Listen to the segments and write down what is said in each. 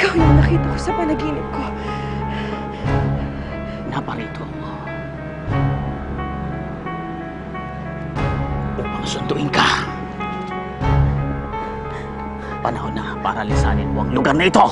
Ikaw yung nakita ko sa panaginip ko. Naparito ako. Upang sunduin ka. Panahon na para lisanin mo ang lugar na ito.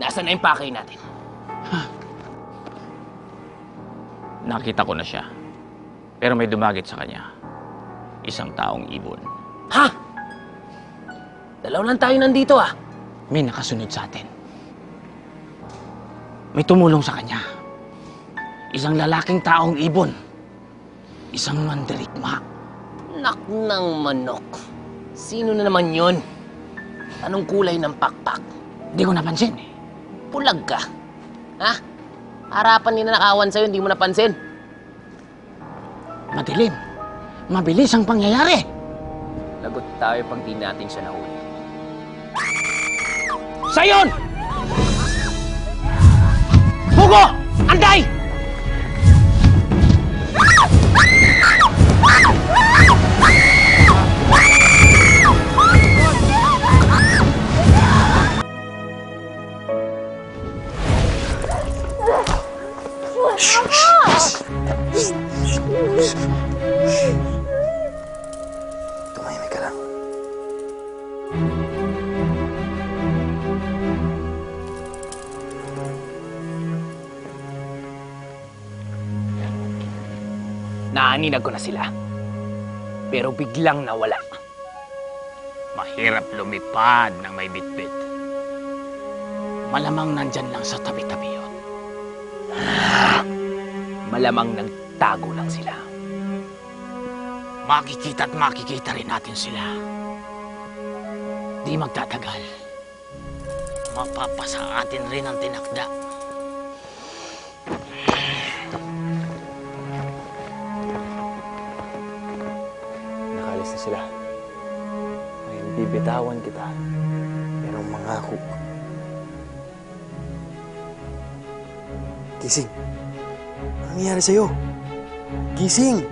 Nasaan na yung pakay natin? Nakita ko na siya. Pero may dumagit sa kanya. Isang taong ibon. Ha? Dalaw lang tayo nandito ah. May nakasunod sa atin. May tumulong sa kanya. Isang lalaking taong ibon. Isang mandirigma. Nak ng manok. Sino na naman yon? Anong kulay ng pakpak? Hindi ko napansin eh. Pulag ka. Ha? Harapan ni nanakawan sa'yo, hindi mo napansin. Madilim. Mabilis ang pangyayari. Lagot tayo pag di natin siya nahuli. Sayon! Hugo! Anday! Tumahimik ka lang. Naaninag ko na sila. Pero biglang nawala. Mahirap lumipad ng may bitbit. Malamang nandyan lang sa tabi-tabi yun. Malamang nagtago lang sila. Makikita at makikita rin natin sila. Di magtatagal. Mapapasa atin rin ang tinakda. Nakalis na sila. Ngayon, bibitawan kita. Pero mangako. Gising. Ano nangyayari sa'yo? Gising!